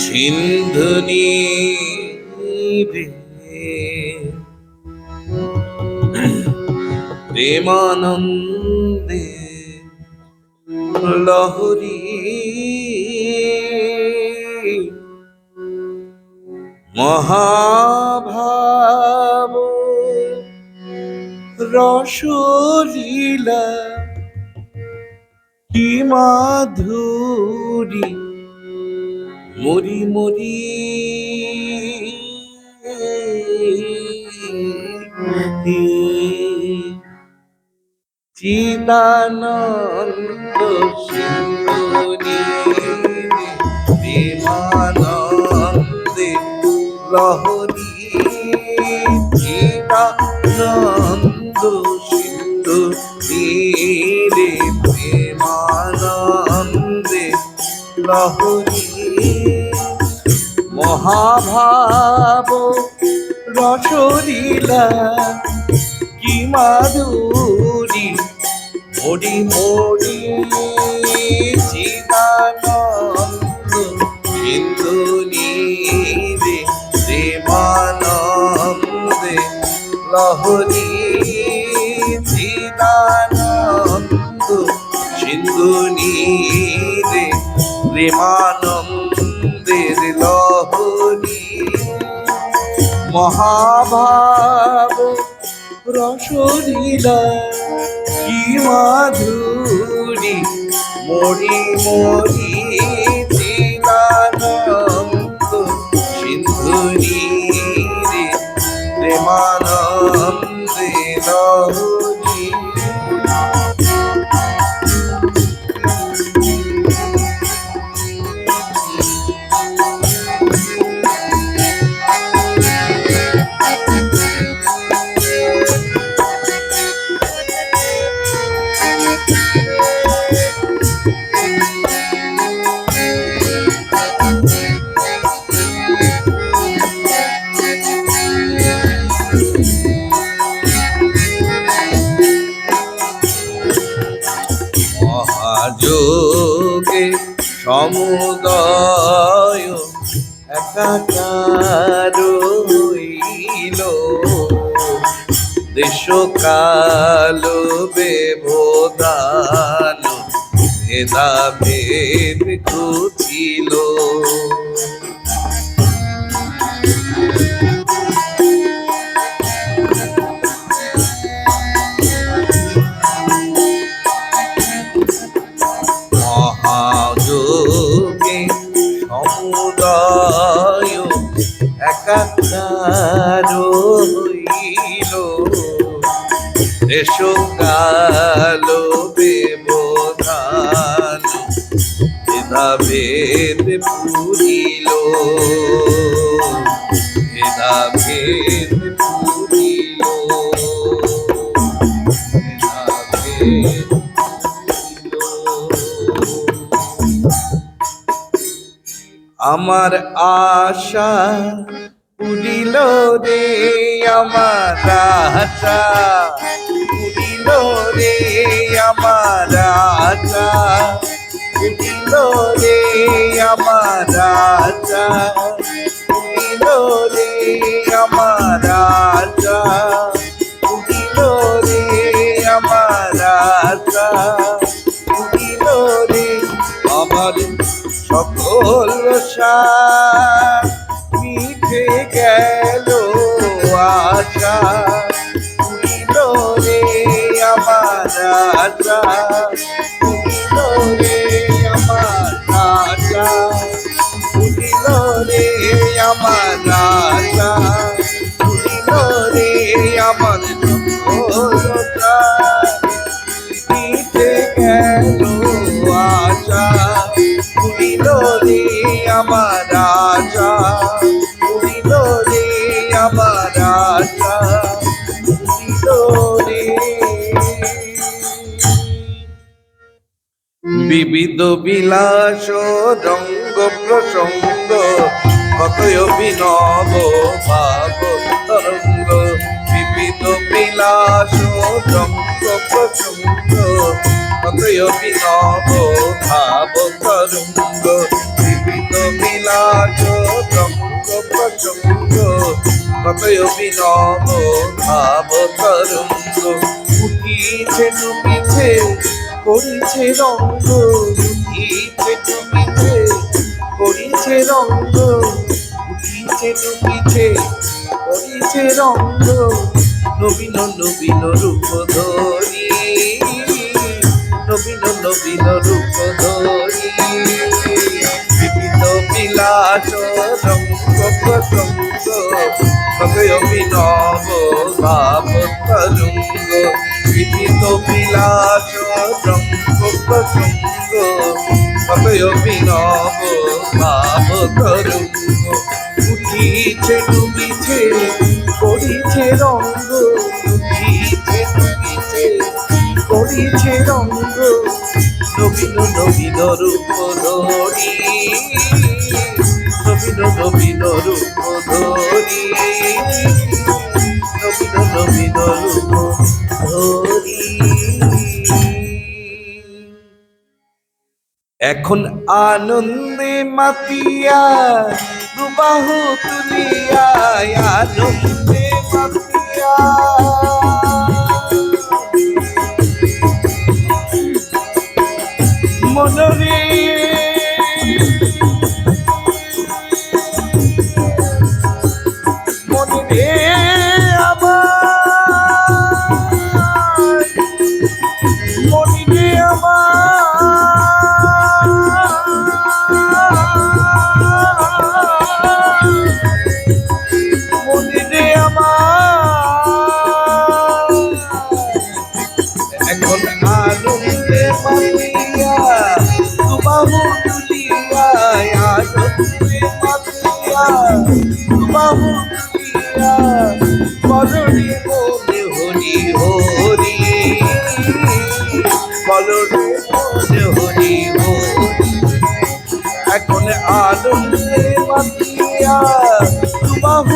সিন্ধু প্রেমানন্দে লহরী মহাভাব রসলীলা কি মাধুরী মরি মরি। চিদানন্দ সিন্ধুরি প্রেমানন্দে লহরী চিদানন্দ সিন্ধু রে। লহরী মহাভাব রসলীলা কি মাধুরী মরি মরি চিদানন্দ সিন্ধু নীরে দেবানন্দে প্রেমানন্দের লহরী মহাভাব রসলীলা কি মাধুরী মরি মরি দিলানন্দ রে। প্রেমানন্দে লহরী একাকার হইল। দেশকাল বেবোধান ভেদা ভেদ ঘুচিল দেশকাল বেবোধান ভেদাভেদ পুরিল। ভেদাভেদ পুরিল। ভেদাভেদ আমার আশা উড়িল রে আমার আশা। রে আমার উড়িল রে আমার আশা। উড়িল রে আমার আশা। উড়িল রে আমার আমার সকল সার গেল বিবিধ বিলাস রঙ্গ প্রসঙ্গ, কতই অভিনব তরঙ্গ। বিবিধ বিলাস রঙ্গ প্রসঙ্গ, কতই অভিনব ভাব তরঙ্গ। বিবিধ বিলাস রঙ্গ প্রসঙ্গ, কতই অভিনব ভাব তরঙ্গ। উঠিছে ডুবিছে করিছে রঙ্গ উঠিছে ডুবিছে করিছে রঙ্গ উঠিছে ডুবিছে করিছে রঙ্গ নবীন নবীন রূপ ধরি, নবীন নবীন রূপ ধরি। বিবিধ বিলাস রঙ্গ প্রসঙ্গ কতই অভিনব ভাব তরঙ্গ। বিবিধ বিলাস রঙ্গ প্রসঙ্গ কতই অভিনব ভাব তরঙ্গ, উঠিছে ডুবিছে করিছে রঙ্গ, উঠিছে ডুবিছে করিছে রঙ্গ। নবীন নবীন রূপ ধরি, নবীন নবীন রূপ ধরি। নবীন নবীন রূপ এখন আনন্দে মাতিয়া দুবাহু তুলিয়া আনন্দে 保护。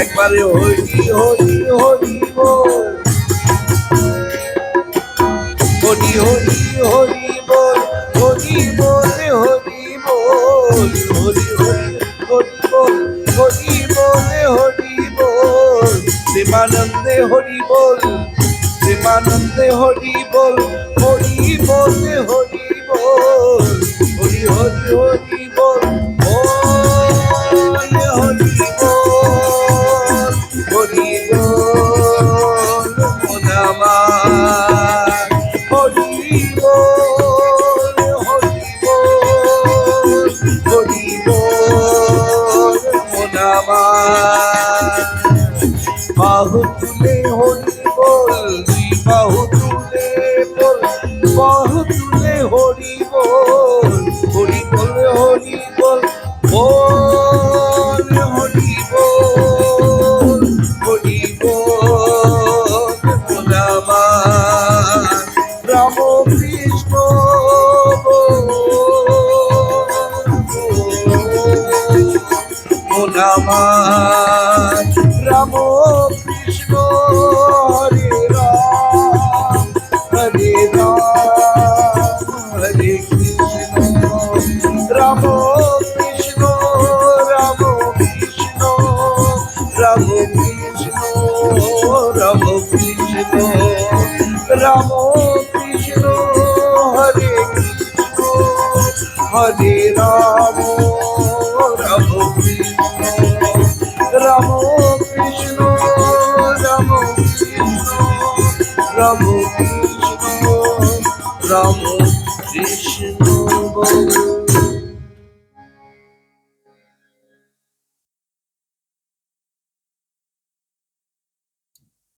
একবারে হরি হরি হরি বল হরি হরি হরি বল হরি বল হরি বল হরি হরি হরি বল হরি বল হরি বল হরি বল প্রেমানন্দে হরি বল হরি বল হরি বল, হরি হরি হরি বল হরি হরি বল বাহু তুলে হরি বল বাহু তুলে বাহু তুলে হরি বল হরি বল হরি বল বল, হরি বল হরি বল মোনামা রাম কৃষ্ণ মোনামা রাম কৃষ্ণ, হরে কৃষ্ণ, হরে রাম রাম কৃষ্ণ রাম কৃষ্ণ রাম কৃষ্ণ রাম কৃষ্ণ রাম কৃষ্ণ